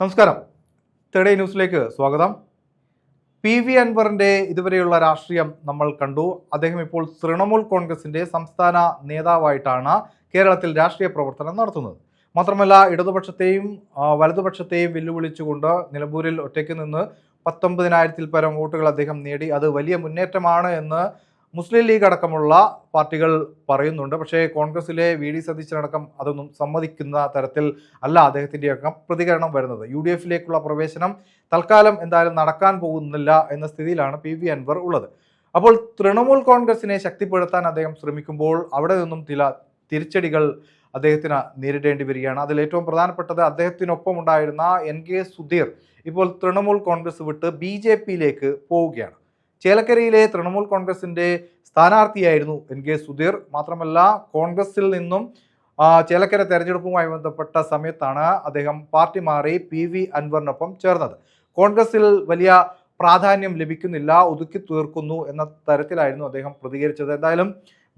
നമസ്കാരം. തേർഡ് ന്യൂസിലേക്ക് സ്വാഗതം. പി വി അൻവറിന്റെ ഇതുവരെയുള്ള രാഷ്ട്രീയം നമ്മൾ കണ്ടു. അദ്ദേഹം ഇപ്പോൾ തൃണമൂൽ കോൺഗ്രസിന്റെ സംസ്ഥാന നേതാവായിട്ടാണ് കേരളത്തിൽ രാഷ്ട്രീയ പ്രവർത്തനം നടത്തുന്നത്. മാത്രമല്ല ഇടതുപക്ഷത്തെയും വലതുപക്ഷത്തെയും വെല്ലുവിളിച്ചുകൊണ്ട് നിലമ്പൂരിൽ ഒറ്റയ്ക്ക് നിന്ന് പത്തൊമ്പതിനായിരത്തിൽ പരം വോട്ടുകൾ അദ്ദേഹം നേടി. അത് വലിയ മുന്നേറ്റമാണ് എന്ന് മുസ്ലിം ലീഗ് അടക്കമുള്ള പാർട്ടികൾ പറയുന്നുണ്ട്. പക്ഷേ കോൺഗ്രസിലെ വി ഡി സതീശനടക്കം അതൊന്നും സമ്മതിക്കുന്ന തരത്തിൽ അല്ല അദ്ദേഹത്തിന്റെയൊക്കെ പ്രതികരണം വരുന്നത്. യു ഡി എഫിലേക്കുള്ള പ്രവേശനം തൽക്കാലം എന്തായാലും നടക്കാൻ പോകുന്നില്ല എന്ന സ്ഥിതിയിലാണ് പി വി അൻവർ ഉള്ളത്. അപ്പോൾ തൃണമൂൽ കോൺഗ്രസിനെ ശക്തിപ്പെടുത്താൻ അദ്ദേഹം ശ്രമിക്കുമ്പോൾ അവിടെ നിന്നും ചില തിരിച്ചടികൾ അദ്ദേഹത്തിന് നേരിടേണ്ടി വരികയാണ്. അതിൽ ഏറ്റവും പ്രധാനപ്പെട്ടത് അദ്ദേഹത്തിനൊപ്പം ഉണ്ടായിരുന്ന എൻ കെ സുധീർ ഇപ്പോൾ തൃണമൂൽ കോൺഗ്രസ് വിട്ട് ബി ജെ പിയിലേക്ക് പോവുകയാണ്. ചേലക്കരയിലെ തൃണമൂൽ കോൺഗ്രസിന്റെ സ്ഥാനാർത്ഥിയായിരുന്നു എൻ കെ സുധീർ. മാത്രമല്ല കോൺഗ്രസിൽ നിന്നും ചേലക്കര തെരഞ്ഞെടുപ്പുമായി ബന്ധപ്പെട്ട സമയത്താണ് അദ്ദേഹം പാർട്ടി മാറി പി വി അൻവറിനൊപ്പം ചേർന്നത്. കോൺഗ്രസിൽ വലിയ പ്രാധാന്യം ലഭിക്കുന്നില്ല ഒതുക്കി തീർക്കുന്നു എന്ന തരത്തിലായിരുന്നു അദ്ദേഹം പ്രതികരിച്ചത്. എന്തായാലും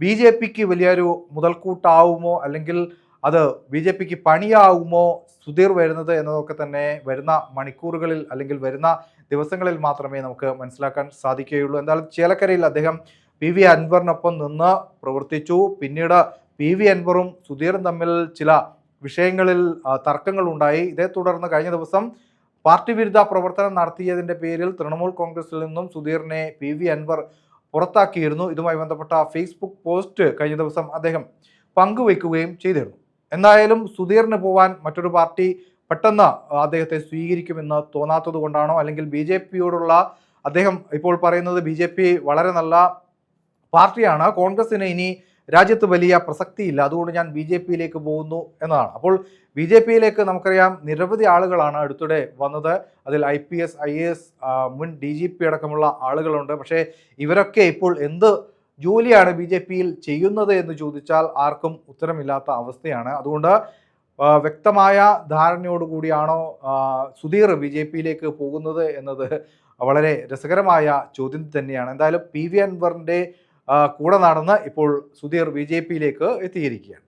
ബി ജെ പിക്ക് വലിയൊരു മുതൽക്കൂട്ടാവുമോ അല്ലെങ്കിൽ അത് ബി ജെ പിക്ക് പണിയാവുമോ സുധീർ വരുന്നത് എന്നതൊക്കെ തന്നെ വരുന്ന മണിക്കൂറുകളിൽ അല്ലെങ്കിൽ വരുന്ന ദിവസങ്ങളിൽ മാത്രമേ നമുക്ക് മനസ്സിലാക്കാൻ സാധിക്കുകയുള്ളൂ. എന്തായാലും ചേലക്കരയിൽ അദ്ദേഹം പി വി അൻവറിനൊപ്പം നിന്ന് പ്രവർത്തിച്ചു. പിന്നീട് പി വി അൻവറും സുധീറും തമ്മിൽ ചില വിഷയങ്ങളിൽ തർക്കങ്ങൾ ഉണ്ടായി ഇതേ തുടർന്ന് കഴിഞ്ഞ ദിവസം പാർട്ടി വിരുദ്ധ പ്രവർത്തനം നടത്തിയതിന്റെ പേരിൽ തൃണമൂൽ കോൺഗ്രസിൽ നിന്നും സുധീറിനെ പി വി അൻവർ പുറത്താക്കിയിരുന്നു. ഇതുമായി ബന്ധപ്പെട്ട ഫേസ്ബുക്ക് പോസ്റ്റ് കഴിഞ്ഞ ദിവസം അദ്ദേഹം പങ്കുവയ്ക്കുകയും ചെയ്തിരുന്നു. എന്തായാലും സുധീറിന് പോവാൻ മറ്റൊരു പാർട്ടി പെട്ടെന്ന് അദ്ദേഹത്തെ സ്വീകരിക്കുമെന്ന് തോന്നാത്തത് കൊണ്ടാണോ? അല്ലെങ്കിൽ ബി ജെ പിയോടുള്ള അദ്ദേഹം ഇപ്പോൾ പറയുന്നത് ബി ജെ പി വളരെ നല്ല പാർട്ടിയാണ്. കോൺഗ്രസിന് ഇനി രാജ്യത്ത് വലിയ പ്രസക്തിയില്ല. അതുകൊണ്ട് ഞാൻ ബി ജെ പിയിലേക്ക് പോകുന്നു എന്നതാണ്. അപ്പോൾ ബി ജെ പിയിലേക്ക് നമുക്കറിയാം നിരവധി ആളുകളാണ് അടുത്തിടെ വന്നത്. അതിൽ I P S I A S മുൻ ഡി ജി പി അടക്കമുള്ള ആളുകളുണ്ട്. പക്ഷേ ഇവരൊക്കെ ഇപ്പോൾ എന്ത് ജോലിയാണ് ബി ജെ പിയിൽ ചെയ്യുന്നത് എന്ന് ചോദിച്ചാൽ ആർക്കും ഉത്തരമില്ലാത്ത അവസ്ഥയാണ്. അതുകൊണ്ട് വ്യക്തമായ ധാരണയോടുകൂടിയാണോ കൂടിയാണോ സുധീർ ബി ജെ പിയിലേക്ക് പോകുന്നത് എന്നത് വളരെ രസകരമായ ചോദ്യം തന്നെയാണ്. എന്തായാലും പി വി അൻവറിന്റെ കൂടെ നടന്ന് ഇപ്പോൾ സുധീർ ബി ജെ പിയിലേക്ക് എത്തിയിരിക്കുകയാണ്.